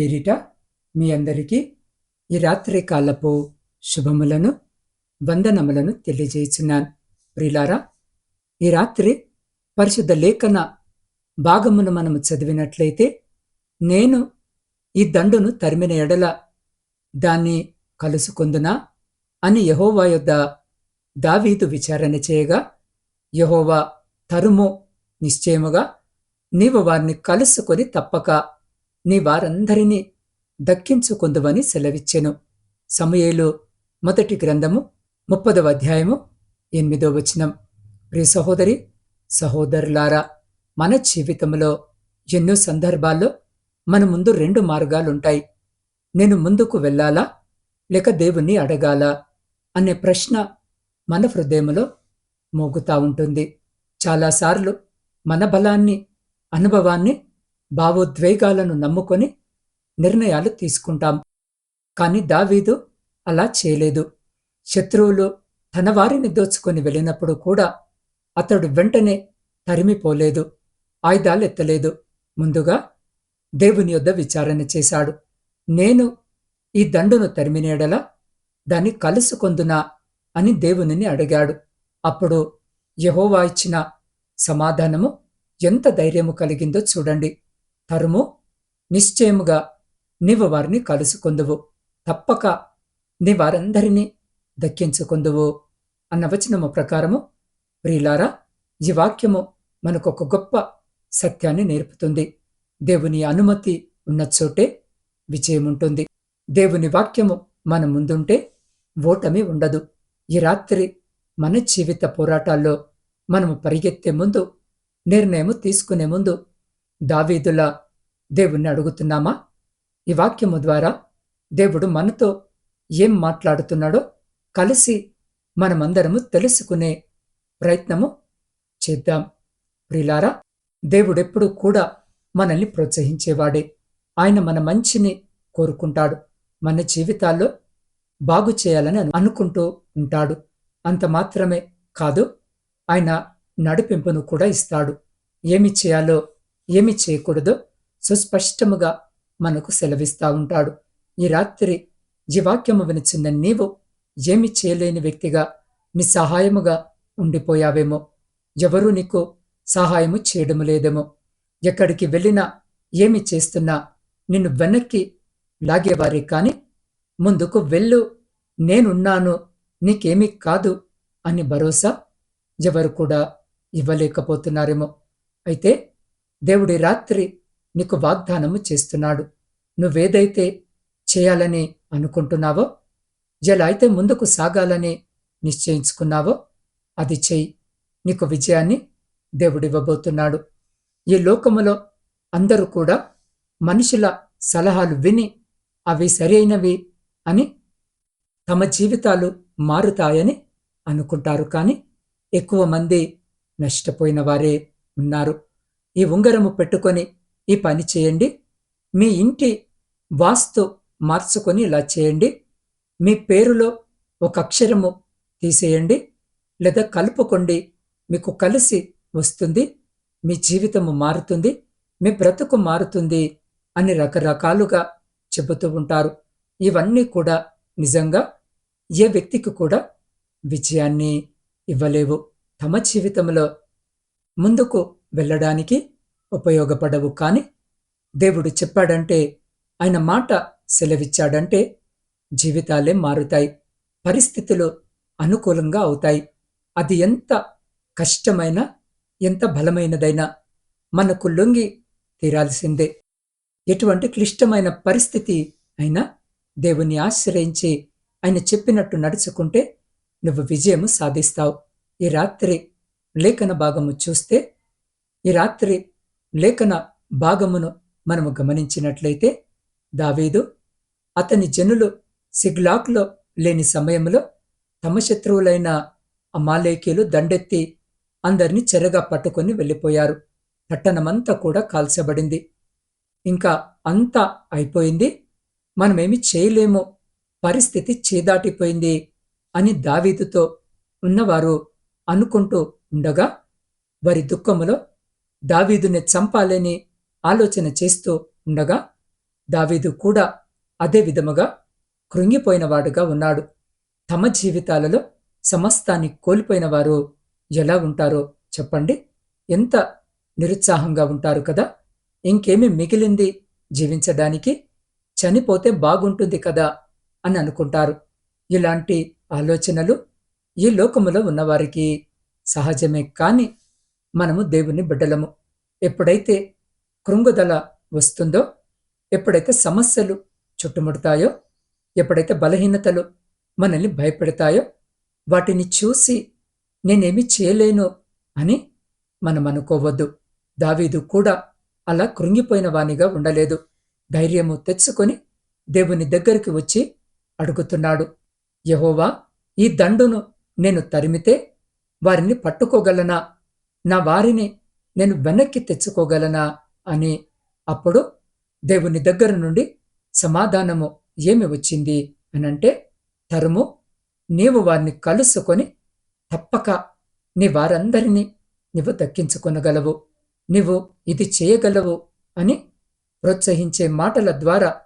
పేరిట మీ అందరికీ ఈ రాత్రి కాలపు శుభములను వందనములను తెలియజేస్తున్నాను. ప్రిలారా ఈ రాత్రి పరిశుద్ధ లేఖన భాగమును మనము చదివినట్లయితే నేను ఈ దండును తరిమిన ఎడల దాన్ని కలుసుకుందునా అని యహోవా యొద్ద దావీదు విచారణ చేయగా యహోవా తరుము నిశ్చయముగా నీవు వారిని కలుసుకొని తప్పక నీ వారందరినీ దక్కించుకుందువని సెలవిచ్చెను. సమయేలు మొదటి గ్రంథము ముప్పదవ అధ్యాయము ఎనిమిదో వచనం. ప్రియ సహోదరి సహోదరులారా మన జీవితంలో ఎన్నో సందర్భాల్లో మన ముందు రెండు మార్గాలుంటాయి. నేను ముందుకు వెళ్ళాలా? లేక దేవుణ్ణి అడగాలా? అనే ప్రశ్న మన హృదయంలో మోగుతా ఉంటుంది. చాలాసార్లు మన బలాన్ని అనుభవాన్ని భావోద్వేగాలను నమ్ముకొని నిర్ణయాలు తీసుకుంటాం. కానీ దావీదు అలా చేయలేదు. శత్రువులు తన వారిని దోచుకొని వెళ్ళినప్పుడు కూడా అతడు వెంటనే తరిమిపోలేదు. ఆయుధాలు ఎత్తలేదు ముందుగా దేవుని యొద్ద విచారణ చేశాడు. నేను ఈ దండును తరిమినేడలా దాన్ని కలుసుకొందునా అని దేవునిని అడిగాడు. అప్పుడు యహోవా ఇచ్చిన సమాధానము ఎంత ధైర్యము కలిగిందో చూడండి. తరుము నిశ్చయముగా నీవు వారిని కలుసుకొందువు. తప్పక నీ వారందరినీ దక్కించుకొందువు అన్న వచనము ప్రకారము ప్రియులారా ఈ వాక్యము మనకు ఒక గొప్ప సత్యాన్ని నేర్పుతుంది. దేవుని అనుమతి ఉన్న చోటే విజయం ఉంటుంది దేవుని వాక్యము మన ముందుంటే ఓటమి ఉండదు. ఈ రాత్రి మన జీవిత పోరాటాల్లో మనము పరిగెత్తే ముందు నిర్ణయము తీసుకునే ముందు దావీదులా దేవుణ్ణి అడుగుతున్నామా? ఈ వాక్యము ద్వారా దేవుడు మనతో ఏం మాట్లాడుతున్నాడో కలిసి మనమందరము తెలుసుకునే ప్రయత్నము చేద్దాం. ప్రిలారా దేవుడెప్పుడు కూడా మనల్ని ప్రోత్సహించేవాడే. ఆయన మన మంచిని కోరుకుంటాడు. మన జీవితాల్లో బాగు చేయాలని అనుకుంటూ ఉంటాడు. అంత మాత్రమే కాదు ఆయన నడిపింపును కూడా ఇస్తాడు. ఏమి చేయాలో ఏమి చేయకూడదో సుస్పష్టముగా మనకు సెలవిస్తా ఉంటాడు. ఈ రాత్రి జీవాక్యము వాక్యము వినిచున్న నీవు ఏమి చేయలేని వ్యక్తిగా నిస్సహాయముగా ఉండిపోయావేమో. ఎవరూ నీకు సహాయము చేయడము లేదేమో. ఎక్కడికి వెళ్ళినా ఏమి చేస్తున్నా నిన్ను వెనక్కి లాగేవారే కాని ముందుకు వెళ్ళు నేనున్నాను నీకేమీ కాదు అని భరోసా ఎవరు కూడా ఇవ్వలేకపోతున్నారేమో. అయితే దేవుడి రాత్రి నీకు వాగ్దానము చేస్తున్నాడు. నువ్వేదైతే చేయాలని అనుకుంటున్నావో ఎలా అయితే ముందుకు సాగాలని నిశ్చయించుకున్నావో అది చెయ్యి నీకు విజయాన్ని దేవుడివ్వబోతున్నాడు ఈ లోకములో అందరూ కూడా మనుషుల సలహాలు విని అవి సరైనవి అని తమ జీవితాలు మారుతాయని అనుకుంటారు. కానీ ఎక్కువ మంది నష్టపోయిన వారే ఉన్నారు. ఈ ఉంగరము పెట్టుకొని ఈ పని చేయండి. మీ ఇంటి వాస్తు మార్చుకొని ఇలా చేయండి. మీ పేరులో ఒక అక్షరము తీసేయండి. లేదా కలుపుకోండి మీకు కలిసి వస్తుంది. మీ జీవితము మారుతుంది. మీ బ్రతుకు మారుతుంది అని రకరకాలుగా చెబుతూ ఉంటారు. ఇవన్నీ కూడా నిజంగా ఏ వ్యక్తికి కూడా విజయాన్ని ఇవ్వలేవు. తమ జీవితంలో ముందుకు వెళ్ళడానికి ఉపయోగపడవు కానీ దేవుడు చెప్పాడంటే ఆయన మాట సెలవిచ్చాడంటే జీవితాలే మారుతాయి పరిస్థితులు అనుకూలంగా అవుతాయి. అది ఎంత కష్టమైన ఎంత బలమైనదైనా మనకు లొంగి తీరాల్సిందే. ఎటువంటి క్లిష్టమైన పరిస్థితి అయినా దేవుని ఆశ్రయించి ఆయన చెప్పినట్టు నడుచుకుంటే నువ్వు విజయము సాధిస్తావు. ఈ రాత్రి లేఖన భాగము చూస్తే ఈ రాత్రి లేఖన భాగమును మనము గమనించినట్లయితే దావీదు అతని జనులు సిగ్లాక్లో లేని సమయంలో తమ శత్రువులైన అమాలేకీలు దండెత్తి అందరినీ చెరగా పట్టుకొని వెళ్ళిపోయారు. పట్టణమంతా కూడా కాల్చబడింది. ఇంకా అంతా అయిపోయింది. మనమేమి చేయలేము. పరిస్థితి చేదాటిపోయింది అని దావీదుతో ఉన్నవారు అనుకుంటూ ఉండగా వారి దుఃఖములో దావీదుని చంపాలని ఆలోచన చేస్తూ ఉండగా దావీదు కూడా అదే విధముగా కృంగిపోయినవాడుగా ఉన్నాడు. తమ జీవితాలలో సమస్తాన్ని కోల్పోయిన వారు ఎలా ఉంటారో చెప్పండి. ఎంత నిరుత్సాహంగా ఉంటారు కదా. ఇంకేమి మిగిలింది జీవించడానికి? చనిపోతే బాగుంటుంది కదా అని అనుకుంటారు. ఇలాంటి ఆలోచనలు ఈ లోకములో ఉన్నవారికి సహజమే కాని మనము దేవుని బిడ్డలము. ఎప్పుడైతే కృంగుదల వస్తుందో ఎప్పుడైతే సమస్యలు చుట్టుముడతాయో ఎప్పుడైతే బలహీనతలు మనల్ని భయపెడతాయో వాటిని చూసి నేనేమి చేయలేను అని మనం అనుకోవద్దు. దావీదు కూడా అలా కృంగిపోయిన వానిగా ఉండలేదు. ధైర్యము తెచ్చుకొని దేవుని దగ్గరికి వచ్చి అడుగుతున్నాడు యహోవా ఈ దండును నేను తరిమితే వారిని పట్టుకోగలనా? నా వారిని నేను వెనక్కి తెచ్చుకోగలనా? అని అప్పుడు దేవుని దగ్గర నుండి సమాధానము ఏమి వచ్చింది? అనంటే తరుము నీవు వారిని కలుసుకొని తప్పక నీ వారందరినీ నీవు దక్కించుకొనగలవు. నీవు ఇది చేయగలవు అని ప్రోత్సహించే మాటల ద్వారా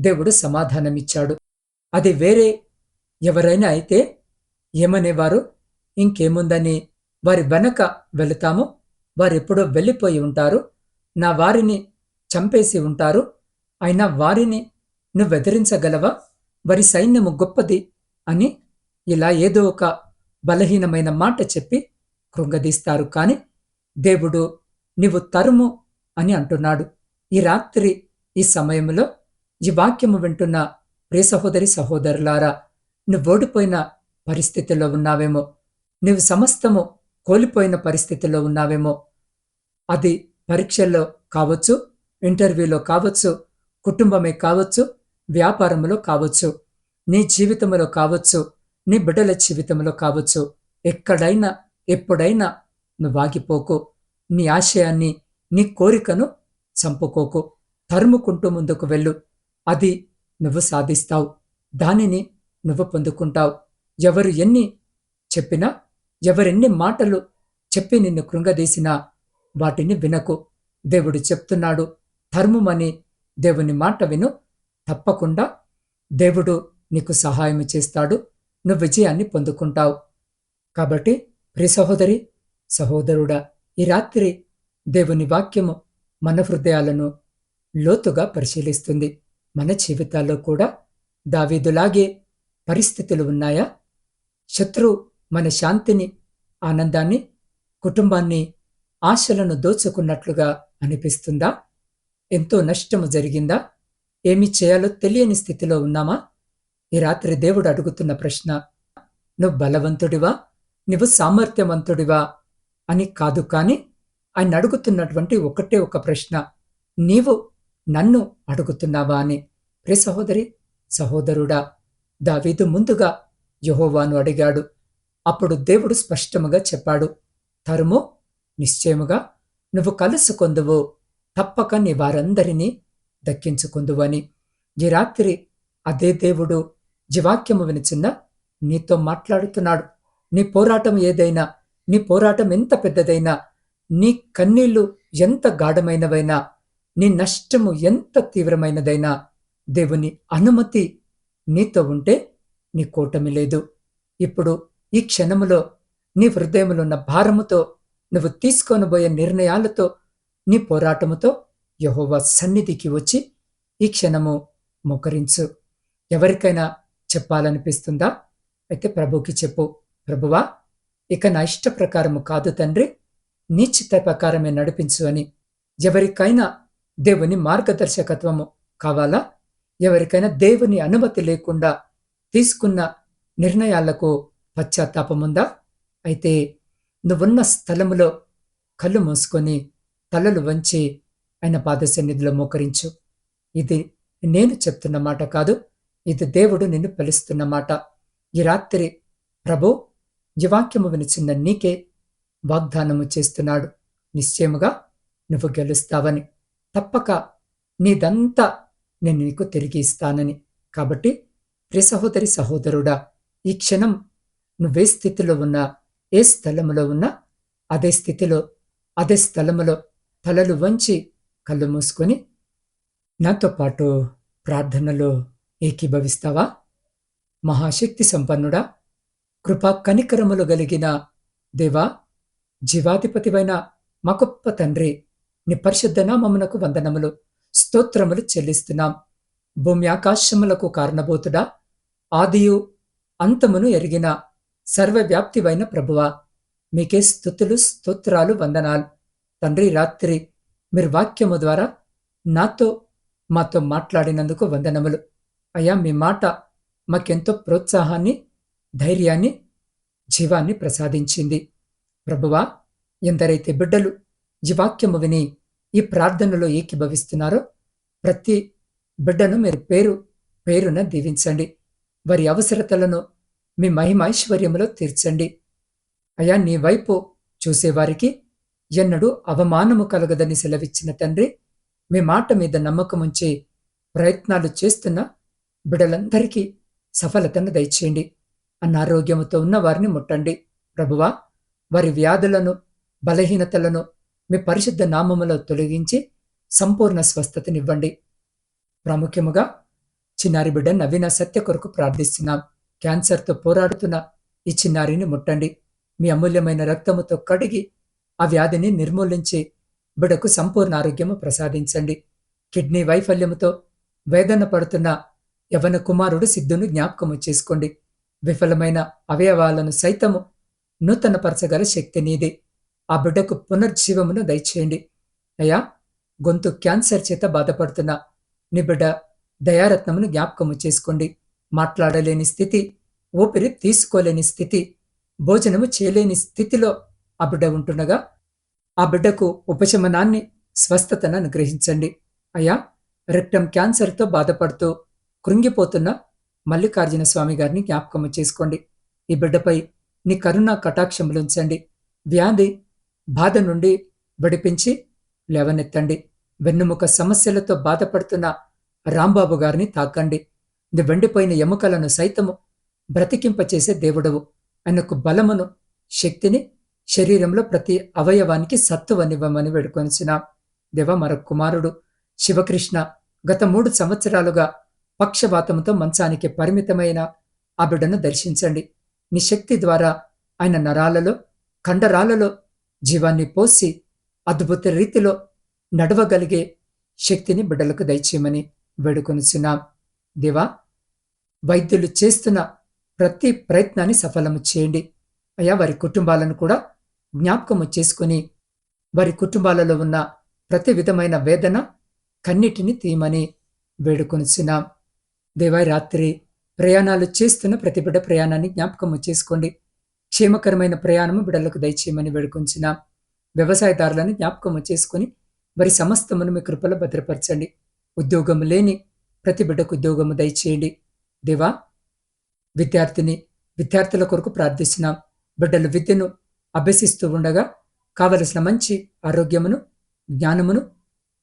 దేవుడు సమాధానమిచ్చాడు. అది వేరే ఎవరైనా అయితే ఏమనేవారు? ఇంకేముందని వారి వెనక వెళుతాము. వారెప్పుడో వెళ్ళిపోయి ఉంటారు. నా వారిని చంపేసి ఉంటారు. అయినా వారిని నువ్వెదిరించగలవా? వారి సైన్యము గొప్పది అని ఇలా ఏదో ఒక బలహీనమైన మాట చెప్పి కృంగదీస్తారు. కాని దేవుడు నీవు తరుము అని అంటున్నాడు. ఈ రాత్రి ఈ సమయంలో ఈ వాక్యము వింటున్న ప్రియ సహోదరి సహోదరులారా నువ్వు ఓడిపోయిన పరిస్థితిలో ఉన్నావేమో? నువ్వు సమస్తము కోల్పోయిన పరిస్థితిలో ఉన్నావేమో? అది పరీక్షల్లో కావచ్చు ఇంటర్వ్యూలో కావచ్చు కుటుంబమే కావచ్చు వ్యాపారంలో కావచ్చు నీ జీవితంలో కావచ్చు నీ బిడ్డల జీవితంలో కావచ్చు. ఎక్కడైనా ఎప్పుడైనా నువ్వు ఆగిపోకు. నీ ఆశయాన్ని నీ కోరికను చంపుకోకు. తరుముకుంటూ ముందుకు వెళ్ళు. అది నువ్వు సాధిస్తావు. దానిని నువ్వు పొందుకుంటావు. ఎవరు ఎన్ని చెప్పినా ఎవరెన్ని మాటలు చెప్పి నిన్ను కృంగదీసినా వాటిని వినకు. దేవుడు చెప్తున్నాడు ధర్మమని దేవుని మాట విను. తప్పకుండా దేవుడు నీకు సహాయం చేస్తాడు నువ్వు విజయాన్ని పొందుకుంటావు. కాబట్టి ప్రి సహోదరి సహోదరుడా ఈ రాత్రి దేవుని వాక్యము మన హృదయాలను లోతుగా పరిశీలిస్తుంది. మన జీవితాల్లో కూడా దావీదులాగే పరిస్థితులు ఉన్నాయా? శత్రు మన శాంతిని ఆనందాన్ని కుటుంబాన్ని ఆశలను దోచుకున్నట్లుగా అనిపిస్తుందా? ఎంతో నష్టము జరిగిందా? ఏమి చేయాలో తెలియని స్థితిలో ఉన్నామా? ఈ రాత్రి దేవుడు అడుగుతున్న ప్రశ్న నువ్వు బలవంతుడివా? నువ్వు సామర్థ్యవంతుడివా? అని కాదు కాని ఆయన అడుగుతున్నటువంటి ఒకటే ఒక ప్రశ్న నీవు నన్ను అడుగుతున్నావా అని. ప్రే సహోదరి సహోదరుడా దావీదు ముందుగా యహోవాను అడిగాడు. అప్పుడు దేవుడు స్పష్టముగా చెప్పాడు. తరుము నిశ్చయముగా నువ్వు కలుసుకొందువు. తప్పక నీ వారందరినీ దక్కించుకుందువని. ఈ రాత్రి అదే దేవుడు జీవాక్యము వినిచిన్న నీతో మాట్లాడుతున్నాడు. నీ పోరాటం ఏదైనా నీ పోరాటం ఎంత పెద్దదైనా నీ కన్నీళ్ళు ఎంత గాఢమైనవైనా నీ నష్టము ఎంత తీవ్రమైనదైనా దేవుని అనుమతి నీతో ఉంటే నీ కూటమి లేదు. ఇప్పుడు ఈ క్షణములో నీ హృదయములున్న భారముతో నువ్వు తీసుకొనబోయే నిర్ణయాలతో నీ పోరాటముతో యహోవా సన్నిధికి వచ్చి ఈ క్షణము మొకరించు. ఎవరికైనా చెప్పాలనిపిస్తుందా? అయితే ప్రభుకి చెప్పు. ప్రభువా ఇక నా ఇష్ట ప్రకారము కాదు తండ్రి. నీ చిత్త ప్రకారమే నడిపించు అని. ఎవరికైనా దేవుని మార్గదర్శకత్వము కావాలా? ఎవరికైనా దేవుని అనుమతి లేకుండా తీసుకున్న నిర్ణయాలకు పశ్చాత్తాపముందా? అయితే నువ్వున్న స్థలములో కళ్ళు మూసుకొని తలలు వంచి ఆయన పాదసన్నిధిలో మోకరించు. ఇది నేను చెప్తున్న మాట కాదు ఇది దేవుడు నిన్ను పిలుస్తున్న మాట. ఈ రాత్రి ప్రభు వాక్యము వినిచిన్న నీకే వాగ్దానము చేస్తున్నాడు. నిశ్చయముగా నువ్వు గెలుస్తావని. తప్పక నీదంతా నేను నీకు తిరిగి ఇస్తానని. కాబట్టి ప్రియ సహోదరి సహోదరుడా ఈ క్షణం నువ్వే స్థితిలో ఉన్నా ఏ స్థలములో ఉన్నా అదే స్థితిలో అదే స్థలములో తలలు వంచి కళ్ళు మూసుకొని నాతో పాటు ప్రార్థనలో ఏకీభవిస్తావా? మహాశక్తి సంపన్నుడా కృపా కనికరములు గలిగిన దేవా జీవాధిపతివైన మా గొప్ప తండ్రి నీ పరిశుద్ధ నామమునకు వందనములు స్తోత్రములు చెల్లిస్తున్నాం. భూమి ఆకాశములకు కారణభూతుడా ఆదియు అంతమును ఎరిగిన సర్వవ్యాప్తివైన ప్రభువా మీకే స్థుతులు స్తోత్రాలు వందనాలు. తండ్రి రాత్రి మీరు వాక్యము ద్వారా నాతో మాతో మాట్లాడినందుకు వందనములు. అయ్యా మీ మాట మాకెంతో ప్రోత్సాహాన్ని ధైర్యాన్ని జీవాన్ని ప్రసాదించింది. ప్రభువా ఎందరైతే బిడ్డలు ఈ వాక్యము విని ఈ ప్రార్థనలో ఏకీభవిస్తున్నారో ప్రతి బిడ్డను మీరు పేరు పేరున దీవించండి. వారి అవసరతలను మీ మహిమైశ్వర్యములో తీర్చండి. అయా నీ వైపు చూసేవారికి ఎన్నడూ అవమానము కలగదని సెలవిచ్చిన తండ్రి మీ మాట మీద నమ్మకముంచి ప్రయత్నాలు చేస్తున్న బిడలందరికీ సఫలతను దయచేయండి. అనారోగ్యముతో ఉన్న వారిని ముట్టండి. ప్రభువా వారి వ్యాధులను బలహీనతలను మీ పరిశుద్ధ నామములో తొలగించి సంపూర్ణ స్వస్థతనివ్వండి. ప్రాముఖ్యముగా చిన్నారి బిడ్డ నవీన సత్య కొరకు ప్రార్థిస్తున్నాం. క్యాన్సర్తో పోరాడుతున్న ఈ చిన్నారిని ముట్టండి. మీ అమూల్యమైన రక్తముతో కడిగి ఆ వ్యాధిని నిర్మూలించి బిడకు సంపూర్ణ ఆరోగ్యము ప్రసాదించండి. కిడ్నీ వైఫల్యముతో వేదన పడుతున్న యవన కుమారుడు సిద్ధును జ్ఞాపకము చేసుకోండి. విఫలమైన అవయవాలను సైతము నూతనపరచగల శక్తి నీది. ఆ బిడ్డకు పునర్జీవమును దయచేయండి. అయ్యా గొంతు క్యాన్సర్ చేత బాధపడుతున్న నీ బిడ్డ దయారత్నమును జ్ఞాపకము చేసుకోండి. మాట్లాడలేని స్థితి ఊపిరి తీసుకోలేని స్థితి భోజనము చేయలేని స్థితిలో ఆ బిడ్డ ఉంటుండగా ఆ బిడ్డకు ఉపశమనాన్ని స్వస్థతను అనుగ్రహించండి. అయ్యా రెక్టం క్యాన్సర్తో బాధపడుతూ కృంగిపోతున్న మల్లికార్జున స్వామి గారిని జ్ఞాపకము చేసుకోండి. ఈ బిడ్డపై నీ కరుణ కటాక్షములుంచండి వ్యాధి బాధ నుండి విడిపించి లేవనెత్తండి. వెన్నుముక సమస్యలతో బాధపడుతున్న రాంబాబు గారిని తాకండి. నీ వెండిపోయిన ఎముకలను సైతము బ్రతికింపచేసే దేవుడవు. ఆయనకు బలమును శక్తిని శరీరంలో ప్రతి అవయవానికి సత్తువనివ్వమని వేడుకొనిసిన దేవ మరొక కుమారుడు. శివకృష్ణ గత మూడు సంవత్సరాలుగా పక్షవాతంతో మంచానికి పరిమితమైన ఆ బిడ్డను దర్శించండి. నీ శక్తి ద్వారా ఆయన నరాలలో కండరాలలో జీవాన్ని పోసి అద్భుత రీతిలో నడవగలిగే శక్తిని బిడ్డలకు దయచేయమని వేడుకొనిచున్నాం దేవా వైద్యులు చేస్తున్న ప్రతి ప్రయత్నాన్ని సఫలము చేయండి. అయ్యా వారి కుటుంబాలను కూడా జ్ఞాపకము చేసుకుని వారి కుటుంబాలలో ఉన్న ప్రతి విధమైన వేదన కన్నిటిని తీయమని వేడుకొనిచున్నాం. దేవాయి రాత్రి ప్రయాణాలు చేస్తున్న ప్రతి బిడ్డ ప్రయాణాన్ని జ్ఞాపకము చేసుకోండి. క్షేమకరమైన ప్రయాణము బిడ్డలకు దయచేయమని వేడుకొంచున్నాం వ్యవసాయదారులను జ్ఞాపకము చేసుకుని వారి సమస్తమును మీ కృపలో భద్రపరచండి. ఉద్యోగము లేని ప్రతి బిడ్డకు ఉద్యోగము దయచేయండి. దేవా విద్యార్థిని విద్యార్థుల కొరకు ప్రార్థిస్తున్నాం. బిడ్డలు విద్యను అభ్యసిస్తూ ఉండగా కావలసిన మంచి ఆరోగ్యమును జ్ఞానమును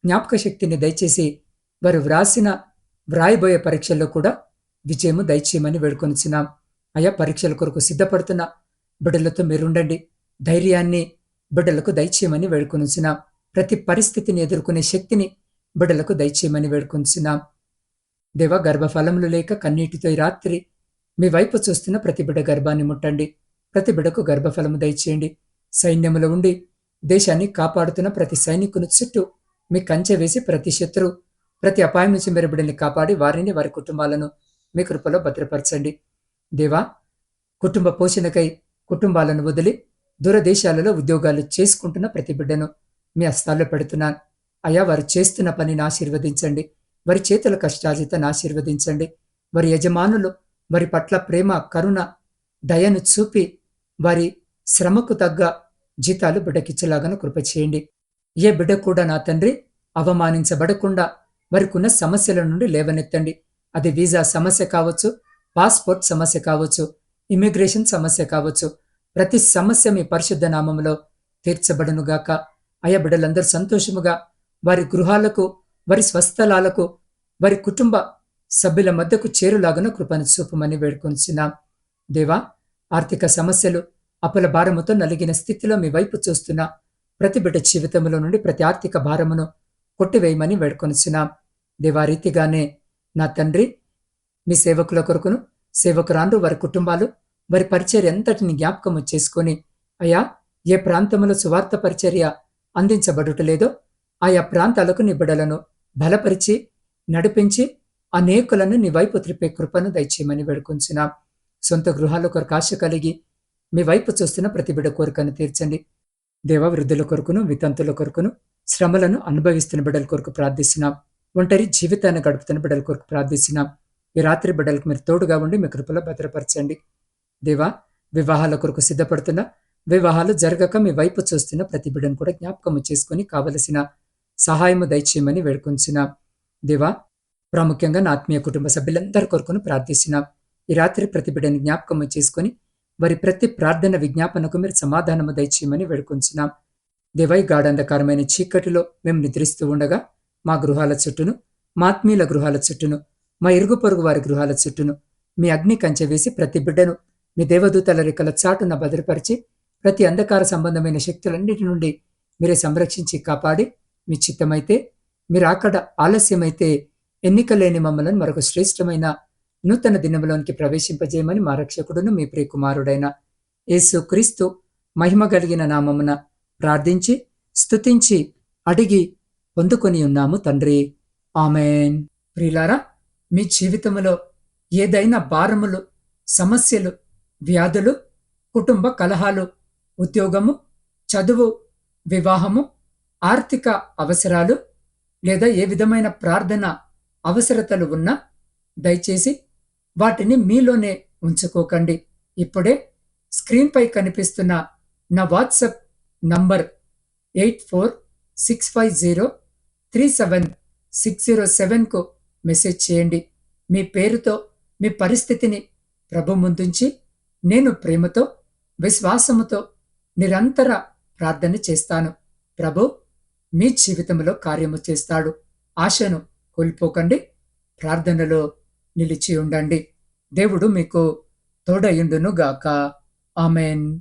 జ్ఞాపక శక్తిని దయచేసి వారు వ్రాసిన వ్రాయబోయే పరీక్షల్లో కూడా విజయము దయచేయమని వేడుకొనిచున్నాం. అయా పరీక్షల కొరకు సిద్ధపడుతున్న బిడ్డలతో మీరుండండి. ధైర్యాన్ని బిడ్డలకు దయచేయమని వేడుకొనిచున్నాం. ప్రతి పరిస్థితిని ఎదుర్కొనే శక్తిని బిడ్డలకు దయచేయమని వేడుకొంచున్నాం. దేవ గర్భఫలములు లేక కన్నీటితో ఈ రాత్రి మీ వైపు చూస్తున్న ప్రతి బిడ్డ గర్భాన్ని ముట్టండి. ప్రతి బిడ్డకు గర్భఫలము దయచేయండి. సైన్యములో ఉండి దేశాన్ని కాపాడుతున్న ప్రతి సైనికుని చుట్టూ మీ కంచె వేసి ప్రతి శత్రు ప్రతి అపాయం నుంచి మీరు బిడ్డని కాపాడి వారిని వారి కుటుంబాలను మీ కృపలో భద్రపరచండి. దేవా కుటుంబ పోషణకై కుటుంబాలను వదిలి దూరదేశాలలో ఉద్యోగాలు చేసుకుంటున్న ప్రతి బిడ్డను మీ హస్తాల్లో పెడుతున్నాను. అయా వారు చేస్తున్న పనిని ఆశీర్వదించండి వారి చేతుల కష్టాజితను ఆశీర్వదించండి వారి యజమానులు వారి పట్ల ప్రేమ కరుణ దయను చూపి వారి శ్రమకు తగ్గ జీతాలు బిడ్డకిచ్చేలాగాను కృప చేయండి. ఏ బిడ్డ కూడా నా తండ్రి అవమానించబడకుండా వారికున్న సమస్యల నుండి లేవనెత్తండి. అది వీసా సమస్య కావచ్చు పాస్పోర్ట్ సమస్య కావచ్చు ఇమిగ్రేషన్ సమస్య కావచ్చు ప్రతి సమస్య మీ పరిశుద్ధ నామంలో తీర్చబడునుగాక. అయా బిడ్డలందరూ సంతోషముగా వారి గృహాలకు వారి స్వస్థలాలకు వారి కుటుంబ సభ్యుల మధ్యకు చేరులాగున కృపను చూపమని వేడుకొంచున్నాం. దేవా ఆర్థిక సమస్యలు అప్పుల భారముతో నలిగిన స్థితిలో మీ వైపు చూస్తున్న. ప్రతి బిడ్డ జీవితంలో నుండి ప్రతి ఆర్థిక భారమును కొట్టివేయమని వేడుకొనిచున్నాం దేవారీతిగానే నా తండ్రి మీ సేవకుల కొరకును సేవకురాండ్రు వారి కుటుంబాలు వారి పరిచర్య ఎంతటిని జ్ఞాపకము చేసుకొని అయా ఏ ప్రాంతంలో సువార్త పరిచర్య అందించబడుటలేదో ఆయా ప్రాంతాలకు నీ బిడలను బలపరిచి నడిపించి అనేకులను నీ వైపు త్రిపే కృపను దయచేయమని వేడుకొంచున్నాం. సొంత గృహాల కొరకు ఆశ కలిగి మీ వైపు చూస్తున్న ప్రతి బిడ కోరికను తీర్చండి. దేవవృద్ధుల కొరకును వితంతుల కొరకును శ్రమలను అనుభవిస్తున్న బిడ్డల కొరకు ప్రార్థిస్తున్నాం. ఒంటరి జీవితాన్ని గడుపుతున్న బిడ్డల కొరకు ప్రార్థిస్తున్నాం. ఈ రాత్రి బిడ్డలకు మీరు తోడుగా ఉండి మీ కృపలో భద్రపరచండి. దేవా వివాహాల కొరకు సిద్ధపడుతున్న వివాహాలు జరగక మీ వైపు చూస్తున్న ప్రతి బిడ్డను కూడా జ్ఞాపకం చేసుకుని కావలసిన సహాయము దయచేయమని వేడుకొంచున్నాం దేవా ప్రాముఖ్యంగా నా ఆత్మీయ కుటుంబ సభ్యులందరి కొరకును ప్రార్థిస్తున్నాం. ఈ రాత్రి ప్రతి బిడ్డని జ్ఞాపకము చేసుకుని వారి ప్రతి ప్రార్థన విజ్ఞాపనకు మీరు సమాధానము దయచేయమని వేడుకొంచున్నాం. దేవై గాఢంధకారమైన చీకటిలో మేము నిద్రిస్తూ ఉండగా మా గృహాల చుట్టూను మా ఆత్మీయుల గృహాల చుట్టూను మా ఇరుగు పొరుగు వారి గృహాల చుట్టూను మీ అగ్ని కంచె వేసి ప్రతి బిడ్డను మీ దేవదూతల రెక్కల చాటున భద్రపరిచి ప్రతి అంధకార సంబంధమైన శక్తులన్నిటి నుండి మీరే సంరక్షించి కాపాడి మీ చిత్తమైతే మీరు అక్కడ ఆలస్యమైతే ఎన్నికలేని మమ్మలను మరొక శ్రేష్టమైన నూతన దినములోనికి ప్రవేశింపజేయమని మా రక్షకుడును మీ ప్రియకుమారుడైన యేసు క్రీస్తు మహిమ కలిగిన నామమున ప్రార్థించి స్తుతించి అడిగి పొందుకొని ఉన్నాము తండ్రి. ఆమెన్. ప్రియులారా మీ జీవితంలో ఏదైనా భారములు సమస్యలు వ్యాధులు కుటుంబ కలహాలు ఉద్యోగము చదువు వివాహము ఆర్థిక అవసరాలు లేదా ఏ విధమైన ప్రార్థన అవసరతలు ఉన్నా దయచేసి వాటిని మీలోనే ఉంచుకోకండి. ఇప్పుడే స్క్రీన్పై కనిపిస్తున్న నా WhatsApp number eight four six five zero three seven six zero సెవెన్కు message చేయండి. మీ పేరుతో మీ పరిస్థితిని ప్రభు ముందుంచి నేను ప్రేమతో విశ్వాసముతో నిరంతర ప్రార్థన చేస్తాను. ప్రభు మీ జీవితంలో కార్యము చేస్తాడు. ఆశను కోల్పోకండి. ప్రార్థనలో నిలిచి ఉండండి. దేవుడు మీకు తోడయుండును గాక ఆమెన్.